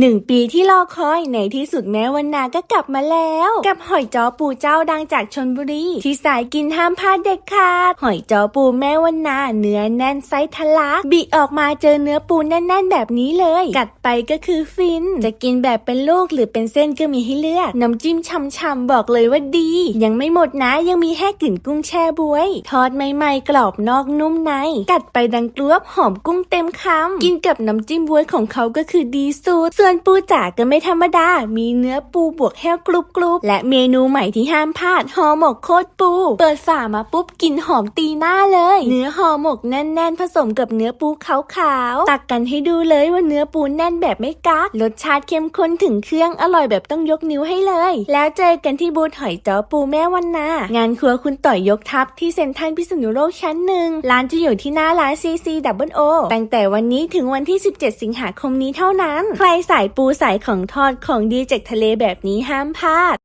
หนึ่งปีที่รอคอยในที่สุดแม้วันนาก็กลับมาแล้ว กับหอยจ้อปูเจ้าดังจากชนบุรี ที่สายกินห้ามพลาดเด็ดขาดหอยจ้อปูแม่วันนา เนื้อแน่นไส้ทะลักบิออกมาเจอเนื้อปูแน่น ๆ แบบนี้เลย กัดไปก็คือฟิน จะกินแบบเป็นลูกหรือเป็นเส้นก็มีให้เลือกน้ำจิ้มช่ำๆบอกเลยว่าดี ยังไม่หมดนะยังมีแห้กลิ่นกุ้งแช่บวย ทอดใหม่ๆกรอบนอกนุ่มใน กัดไปดังกลวบหอมกุ้งเต็มคำกินกับน้ำจิ้มบวยของเขาก็คือดีสุดส่วนปูจ๋าก็ไม่ธรรมดา มีเนื้อปูบวกแห้วกรุบกรุบและเมนูใหม่ที่ห้ามพลาดห่อหมกโคตรปู เปิดฝามาปุ๊บกลินหอมตีหน้าเลย เนื้อห่อหมกแน่นๆ ผสมกับเนื้อปูขาวๆ ตักกันให้ดูเลยว่าเนื้อปูแน่นแบบไม่กักรสชาติเข้มข้นถึงเครื่องอร่อยแบบต้องยกนิ้วให้เลย แล้วเจอกันที่บูธหอยจ้อปูแม่วันนางานครัวคุณต่อยยกทัพที่เซ็นทรัลพิษณุโลกชั้นหนึ่งร้านจะอยู่ที่หน้าร้าน CC Double O ตั้งแต่วันนี้ถึงวันที่ 17 สิงหาคมนี้เท่านั้น ใครสายปูสายของทอดของดีจากทะเลแบบนี้ห้ามพลาด